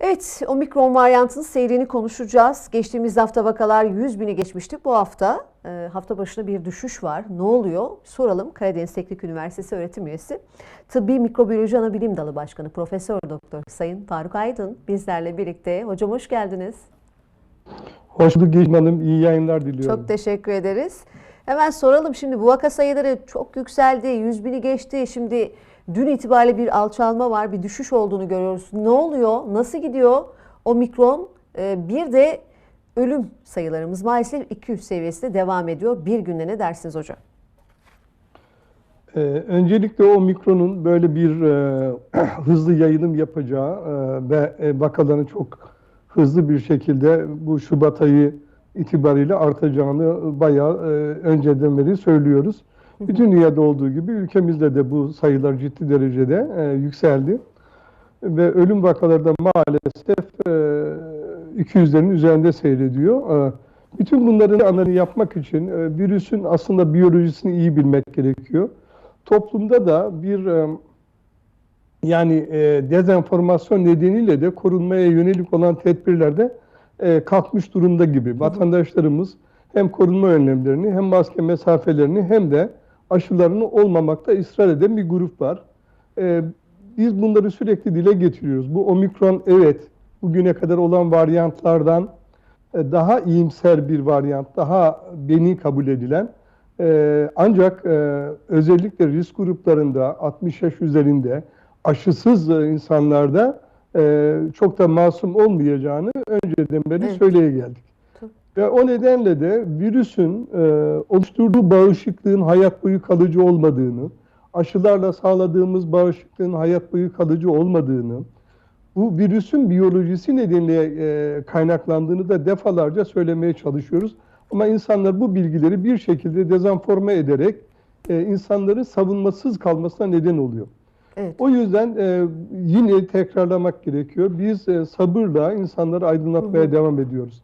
Evet, omikron varyantının seyrini konuşacağız. Geçtiğimiz hafta vakalar 100 bini geçmişti. Bu hafta e, hafta başına bir düşüş var. Ne oluyor? Soralım. Karadeniz Teknik Üniversitesi öğretim üyesi, Tıbbi Mikrobiyoloji Anabilim Dalı Başkanı Profesör Doktor Sayın Faruk Aydın bizlerle birlikte. Hocam hoş geldiniz. Hoş bulduk Gülşen Hanım. İyi yayınlar diliyorum. Çok teşekkür ederiz. Hemen soralım şimdi bu vaka sayıları çok yükseldi. 100 bini geçti. Şimdi dün itibariyle bir alçalma var. Bir düşüş olduğunu görüyoruz. Ne oluyor? Nasıl gidiyor? Omikron e, bir de ölüm sayılarımız maalesef 200 seviyesinde devam ediyor. Bir günde ne dersiniz hocam? Ee, öncelikle o mikronun böyle bir e, hızlı yayılım yapacağı e, ve e, vakaların çok hızlı bir şekilde bu Şubat ayı itibariyle artacağını bayağı e, önceden beri söylüyoruz. Bütün dünyada olduğu gibi ülkemizde de bu sayılar ciddi derecede e, yükseldi. Ve ölüm vakaları da maalesef e, 200'lerin üzerinde seyrediyor. E, bütün bunların analizini yapmak için e, virüsün aslında biyolojisini iyi bilmek gerekiyor. Toplumda da bir e, yani e, dezenformasyon nedeniyle de korunmaya yönelik olan tedbirlerde e, kalkmış durumda gibi. Vatandaşlarımız hem korunma önlemlerini hem maske mesafelerini hem de aşılarını olmamakta ısrar eden bir grup var. E, biz bunları sürekli dile getiriyoruz. Bu omikron evet bugüne kadar olan varyantlardan e, daha iyimser bir varyant, daha beni kabul edilen e, ancak özellikle risk gruplarında 60 yaş üzerinde aşısız insanlarda e, çok da masum olmayacağını önceden beri Evet. söyleye geldik. Tabii. Ve o nedenle de virüsün e, oluşturduğu bağışıklığın hayat boyu kalıcı olmadığını, aşılarla sağladığımız bağışıklığın hayat boyu kalıcı olmadığını, bu virüsün biyolojisi nedeniyle e, kaynaklandığını da defalarca söylemeye çalışıyoruz. Ama insanlar bu bilgileri bir şekilde dezenforme ederek e, insanları savunmasız kalmasına neden oluyor. Evet. O yüzden e, yine tekrarlamak gerekiyor. Biz e, sabırla insanları aydınlatmaya Hı hı. devam ediyoruz.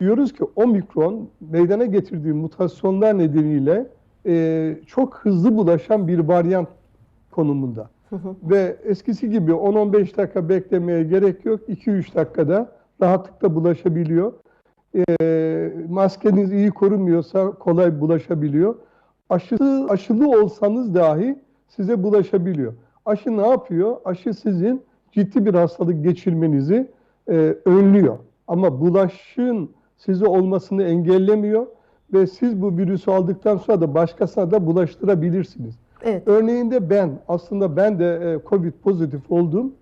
Diyoruz ki omikron meydana getirdiği mutasyonlar nedeniyle e, çok hızlı bulaşan bir varyant konumunda. Hı hı. Ve eskisi gibi 10-15 dakika beklemeye gerek yok. 2-3 dakikada rahatlıkla bulaşabiliyor. E, maskeniz iyi korunmuyorsa kolay bulaşabiliyor. Aşılı, aşılı olsanız dahi size bulaşabiliyor. Aşı ne yapıyor? Aşı sizin ciddi bir hastalık geçirmenizi e, önlüyor. Ama bulaşın size olmasını engellemiyor ve siz bu virüsü aldıktan sonra da başkasına da bulaştırabilirsiniz. Evet. Örneğinde ben, aslında ben de e, COVID pozitif oldum.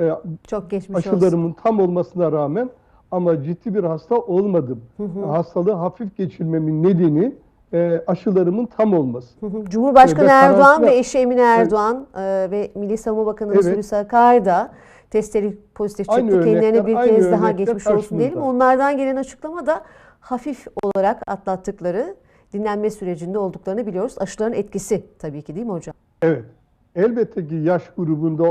E, Çok geçmiş olsun. aşılarımın tam olmasına rağmen ama ciddi bir hasta olmadım. Hı hı. Hastalığı hafif geçirmemin nedeni e, aşılarımın tam olması. Cumhurbaşkanı Ve Erdoğan karantina- ve eşi Emine Erdoğan e, ve Milli Savunma Bakanımız Evet. Hulusi Akar da testleri pozitif Aynı çıktı. Kendilerine örnekler, bir aynı kez daha geçmiş olsun diyelim. karşımızda. Onlardan gelen açıklama da hafif olarak atlattıkları dinlenme sürecinde olduklarını biliyoruz. Aşıların etkisi tabii ki değil mi hocam? Evet. Elbette ki yaş grubunda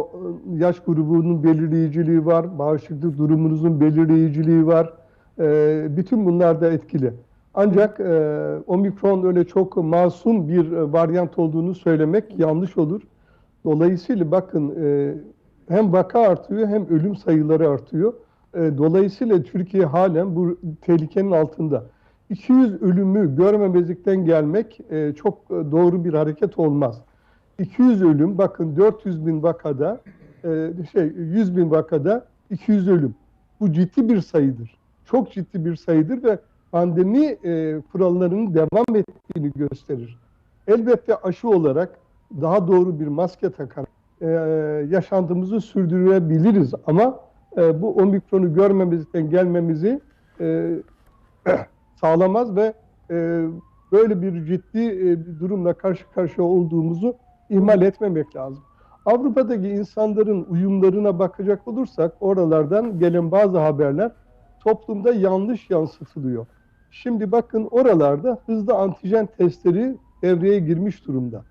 yaş grubunun belirleyiciliği var, bağışıklık durumunuzun belirleyiciliği var. Ee, bütün bunlar da etkili. Ancak e, omikron öyle çok masum bir e, varyant olduğunu söylemek yanlış olur. Dolayısıyla bakın e, hem vaka artıyor hem ölüm sayıları artıyor. E, dolayısıyla Türkiye halen bu tehlikenin altında. 200 ölümü görmemezlikten gelmek e, çok e, doğru bir hareket olmaz. 200 ölüm, bakın 400 bin vakada, e, şey 100 bin vakada 200 ölüm. Bu ciddi bir sayıdır. Çok ciddi bir sayıdır ve pandemi e, kurallarının devam ettiğini gösterir. Elbette aşı olarak daha doğru bir maske takarak e, yaşantımızı sürdürebiliriz ama e, bu omikronu görmemizden gelmemizi e, sağlamaz ve e, böyle bir ciddi e, bir durumla karşı karşıya olduğumuzu ihmal etmemek lazım. Avrupa'daki insanların uyumlarına bakacak olursak oralardan gelen bazı haberler toplumda yanlış yansıtılıyor. Şimdi bakın oralarda hızlı antijen testleri devreye girmiş durumda.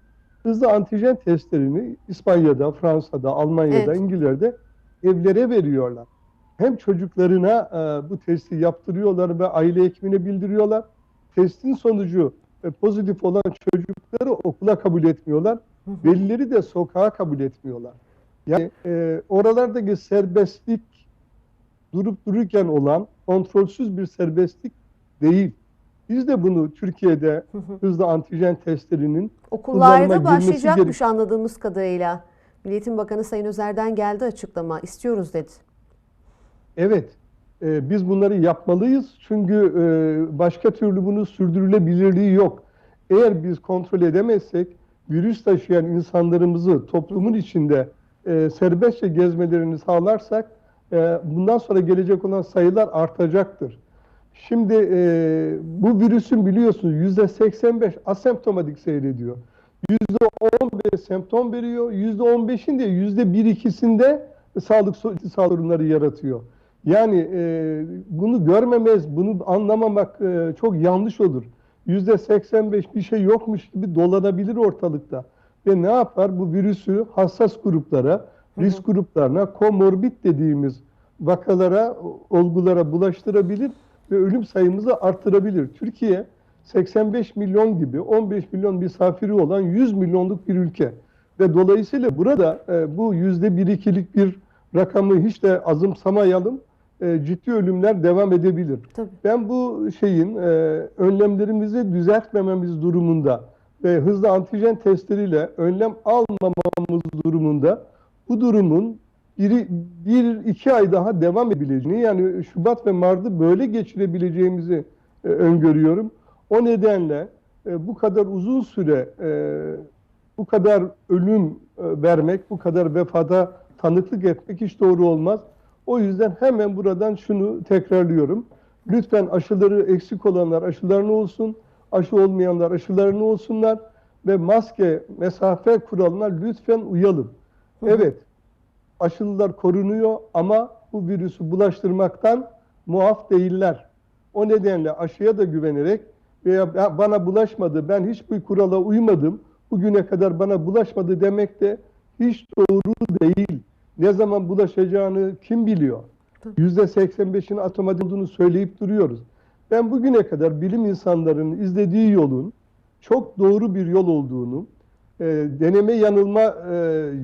Hızlı antijen testlerini İspanya'da, Fransa'da, Almanya'da, Evet. İngiltere'de evlere veriyorlar. Hem çocuklarına e, bu testi yaptırıyorlar ve aile hekimine bildiriyorlar. Testin sonucu e, pozitif olan çocukları okula kabul etmiyorlar. Hı hı. Velileri de sokağa kabul etmiyorlar. Yani e, oralardaki serbestlik durup dururken olan kontrolsüz bir serbestlik değil. Biz de bunu Türkiye'de hızlı antijen testlerinin Okullarda başlayacakmış anladığımız kadarıyla. Milli Eğitim Bakanı Sayın Özer'den geldi açıklama. İstiyoruz dedi. Evet, e, biz bunları yapmalıyız çünkü e, başka türlü bunu sürdürülebilirliği yok. Eğer biz kontrol edemezsek virüs taşıyan insanlarımızı toplumun içinde e, serbestçe gezmelerini sağlarsak e, bundan sonra gelecek olan sayılar artacaktır. Şimdi e, bu virüsün biliyorsunuz yüzde 85 asemptomatik seyrediyor. Yüzde 15 semptom veriyor. Yüzde 15'in de yüzde 1 ikisinde sağlık so- sorunları yaratıyor. Yani e, bunu görmemez, bunu anlamamak e, çok yanlış olur. Yüzde 85 bir şey yokmuş gibi dolanabilir ortalıkta. Ve ne yapar? Bu virüsü hassas gruplara, risk gruplarına, komorbid dediğimiz vakalara, olgulara bulaştırabilir ve ölüm sayımızı arttırabilir. Türkiye 85 milyon gibi 15 milyon misafiri olan 100 milyonluk bir ülke. Ve dolayısıyla burada e, bu yüzde bir ikilik bir rakamı hiç de azımsamayalım. E, ciddi ölümler devam edebilir. Tabii. Ben bu şeyin e, önlemlerimizi düzeltmememiz durumunda ve hızlı antijen testleriyle önlem almamamız durumunda bu durumun biri, bir iki ay daha devam edebileceğini yani Şubat ve Mart'ı böyle geçirebileceğimizi e, öngörüyorum. O nedenle e, bu kadar uzun süre e, bu kadar ölüm e, vermek, bu kadar vefata tanıklık etmek hiç doğru olmaz. O yüzden hemen buradan şunu tekrarlıyorum. Lütfen aşıları eksik olanlar aşılarını olsun, aşı olmayanlar aşılarını olsunlar ve maske, mesafe kuralına lütfen uyalım. Evet, aşılılar korunuyor ama bu virüsü bulaştırmaktan muaf değiller. O nedenle aşıya da güvenerek veya "Ya bana bulaşmadı, ben hiçbir kurala uymadım, bugüne kadar bana bulaşmadı demek de hiç doğru değil. Ne zaman bulaşacağını kim biliyor? %85'in otomatik olduğunu söyleyip duruyoruz. Ben bugüne kadar bilim insanlarının izlediği yolun çok doğru bir yol olduğunu, e, deneme yanılma e,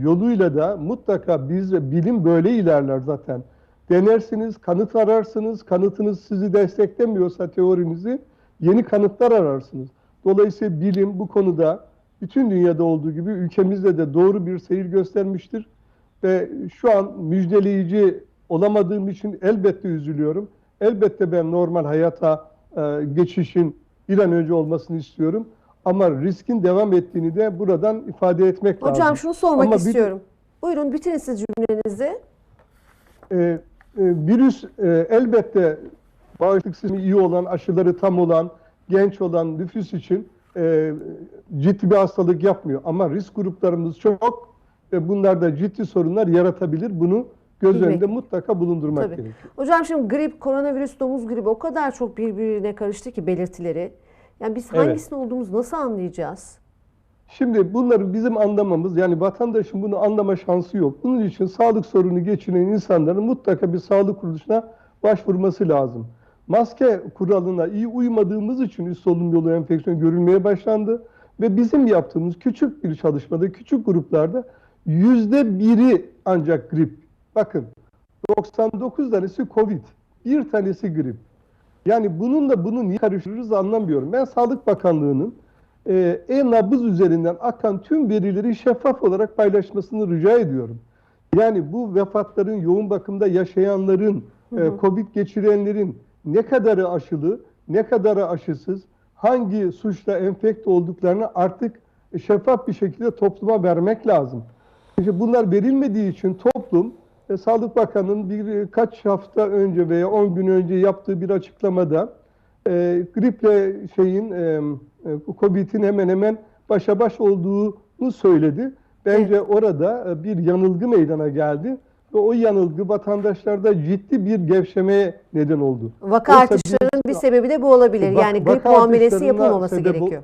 yoluyla da mutlaka biz bilim böyle ilerler zaten. Denersiniz, kanıt ararsınız, kanıtınız sizi desteklemiyorsa teorinizi yeni kanıtlar ararsınız. Dolayısıyla bilim bu konuda bütün dünyada olduğu gibi ülkemizde de doğru bir seyir göstermiştir. Ve şu an müjdeleyici olamadığım için elbette üzülüyorum. Elbette ben normal hayata e, geçişin bir an önce olmasını istiyorum. Ama riskin devam ettiğini de buradan ifade etmek lazım. Hocam şunu sormak Ama bir- istiyorum. Buyurun bitirin siz cümlenizi. e, e, virüs e, elbette bağışıklık sistemi iyi olan, aşıları tam olan, genç olan nüfus için e, ciddi bir hastalık yapmıyor. Ama risk gruplarımız çok ve bunlar da ciddi sorunlar yaratabilir. Bunu göz Bilmek. önünde mutlaka bulundurmak Tabii. gerekiyor. Hocam şimdi grip, koronavirüs, domuz gribi o kadar çok birbirine karıştı ki belirtileri. Yani biz Evet. hangisini olduğumuzu nasıl anlayacağız? Şimdi bunları bizim anlamamız yani vatandaşın bunu anlama şansı yok. Bunun için sağlık sorunu geçiren insanların mutlaka bir sağlık kuruluşuna başvurması lazım. Maske kuralına iyi uymadığımız için üst solunum yolu enfeksiyonu görülmeye başlandı ve bizim yaptığımız küçük bir çalışmada küçük gruplarda yüzde biri ancak grip. Bakın 99 tanesi Covid, bir tanesi grip. Yani bununla bunu niye karıştırırız anlamıyorum. Ben Sağlık Bakanlığı'nın e, e-nabız üzerinden akan tüm verileri şeffaf olarak paylaşmasını rica ediyorum. Yani bu vefatların, yoğun bakımda yaşayanların, e, Covid geçirenlerin ne kadarı aşılı, ne kadarı aşısız, hangi suçla enfekte olduklarını artık şeffaf bir şekilde topluma vermek lazım. İşte bunlar verilmediği için toplum e, Sağlık Bakanı'nın birkaç hafta önce veya 10 gün önce yaptığı bir açıklamada e, griple şeyin e, e, Covid'in hemen hemen başa baş olduğunu söyledi. Bence orada e, bir yanılgı meydana geldi ve o yanılgı vatandaşlarda ciddi bir gevşemeye neden oldu. Vaka Oysa artışlarının biz- bir sebebi de bu olabilir. Vak- Yani grip muamelesi yapılmaması gerekiyor.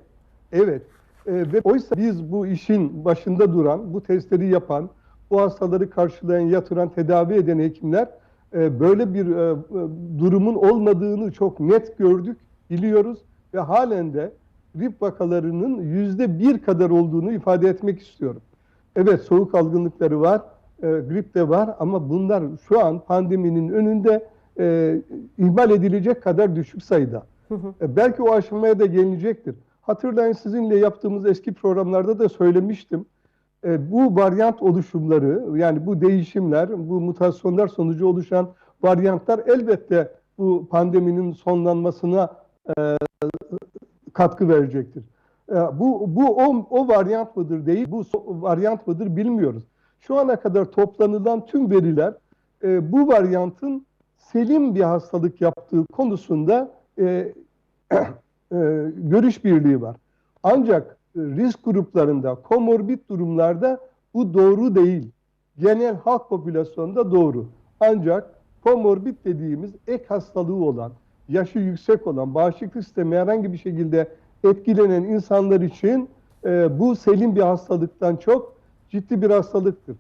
Evet. E, ve oysa biz bu işin başında duran, bu testleri yapan, bu hastaları karşılayan, yatıran, tedavi eden hekimler e, böyle bir e, e, durumun olmadığını çok net gördük, biliyoruz ve halen de grip vakalarının yüzde bir kadar olduğunu ifade etmek istiyorum. Evet soğuk algınlıkları var e, grip de var ama bunlar şu an pandeminin önünde e, ihmal edilecek kadar düşük sayıda. E, belki o aşamaya da gelinecektir. Hatırlayın sizinle yaptığımız eski programlarda da söylemiştim. E, bu varyant oluşumları yani bu değişimler, bu mutasyonlar sonucu oluşan varyantlar elbette bu pandeminin sonlanmasına e, katkı verecektir. E, bu bu o, o varyant mıdır değil, bu varyant mıdır bilmiyoruz. Şu ana kadar toplanılan tüm veriler e, bu varyantın selim bir hastalık yaptığı konusunda e, e, görüş birliği var. Ancak risk gruplarında, komorbid durumlarda bu doğru değil. Genel halk popülasyonda doğru. Ancak komorbid dediğimiz ek hastalığı olan, yaşı yüksek olan, bağışıklık sistemi herhangi bir şekilde etkilenen insanlar için e, bu selim bir hastalıktan çok ciddi bir hastalıktır.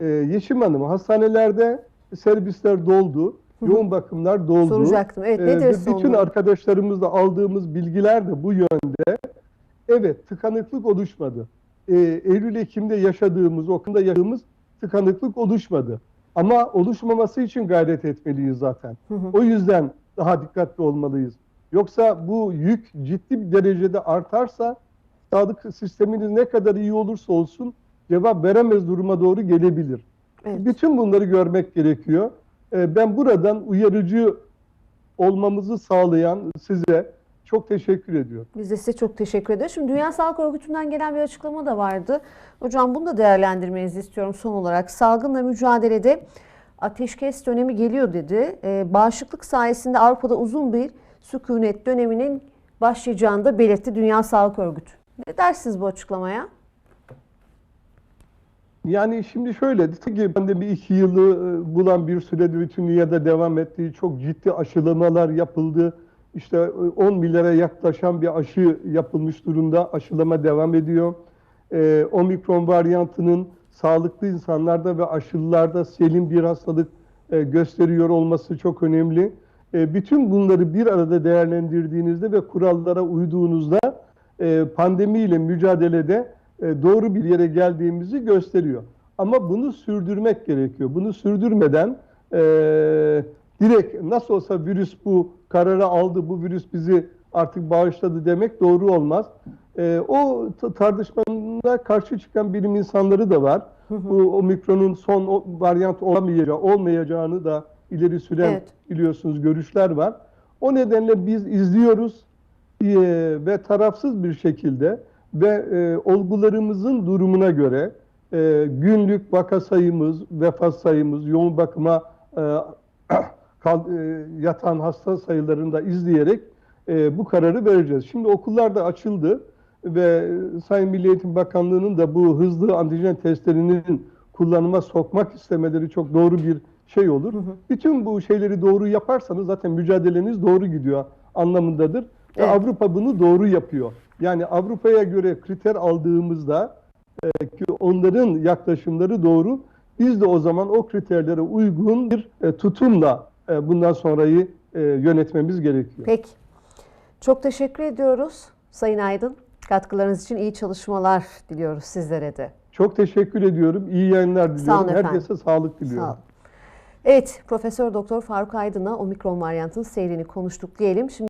E, Yeşim Hanım hastanelerde servisler doldu, yoğun bakımlar doldu. Soracaktım. Evet, Ee, nedir ve son Bütün arkadaşlarımızla aldığımız bilgiler de bu yönde. Evet, tıkanıklık oluşmadı. Ee, Eylül-Ekim'de yaşadığımız, okulda yaşadığımız tıkanıklık oluşmadı. Ama oluşmaması için gayret etmeliyiz zaten. O yüzden daha dikkatli olmalıyız. Yoksa bu yük ciddi bir derecede artarsa sağlık sisteminiz ne kadar iyi olursa olsun cevap veremez duruma doğru gelebilir. Evet. Bütün bunları görmek gerekiyor. Ee, Ben buradan uyarıcı olmamızı sağlayan size çok teşekkür ediyorum. Biz de size çok teşekkür ederiz. Şimdi Dünya Sağlık Örgütü'nden gelen bir açıklama da vardı. Hocam bunu da değerlendirmenizi istiyorum son olarak. Salgınla mücadelede ateşkes dönemi geliyor dedi. Ee, bağışıklık sayesinde Avrupa'da uzun bir sükunet döneminin başlayacağını da belirtti Dünya Sağlık Örgütü. Ne dersiniz bu açıklamaya? Yani şimdi şöyle, ki pandemi iki yılı e, bulan bir sürede bütün dünyada devam ettiği çok ciddi aşılamalar yapıldı. İşte e, 10 milyara yaklaşan bir aşı yapılmış durumda. Aşılama devam ediyor. Ee, omikron varyantının sağlıklı insanlarda ve aşılılarda selim bir hastalık e, gösteriyor olması çok önemli. E, bütün bunları bir arada değerlendirdiğinizde ve kurallara uyduğunuzda e, pandemiyle mücadelede e, doğru bir yere geldiğimizi gösteriyor. Ama bunu sürdürmek gerekiyor. Bunu sürdürmeden e, direkt nasıl olsa virüs bu kararı aldı, bu virüs bizi artık bağışladı demek doğru olmaz. E, o t- tartışmana karşı çıkan bilim insanları da var. Bu omikronun son o- varyant olamayacağı, olmayacağını da ileri süren Evet. biliyorsunuz görüşler var. O nedenle biz izliyoruz e, ve tarafsız bir şekilde ve e, olgularımızın durumuna göre e, günlük vaka sayımız, vefat sayımız, yoğun bakıma e, kal- e, yatan hasta sayılarını da izleyerek e, bu kararı vereceğiz. Şimdi okullar da açıldı ve Sayın Milli Eğitim Bakanlığı'nın da bu hızlı antijen testlerinin kullanıma sokmak istemeleri çok doğru bir şey olur. Bütün bu şeyleri doğru yaparsanız zaten mücadeleniz doğru gidiyor anlamındadır. Ve Evet. Avrupa bunu doğru yapıyor. Yani Avrupa'ya göre kriter aldığımızda e, ki onların yaklaşımları doğru. Biz de o zaman o kriterlere uygun bir e, tutumla e, bundan sonrayı e, yönetmemiz gerekiyor. Peki. Çok teşekkür ediyoruz Sayın Aydın. Katkılarınız için iyi çalışmalar diliyoruz sizlere de. Çok teşekkür ediyorum. İyi yayınlar diliyorum. efendim. Herkese sağlık diliyorum. Sağ olun. Evet, Profesör Doktor Faruk Aydın'la omikron varyantının seyrini konuştuk diyelim. Şimdi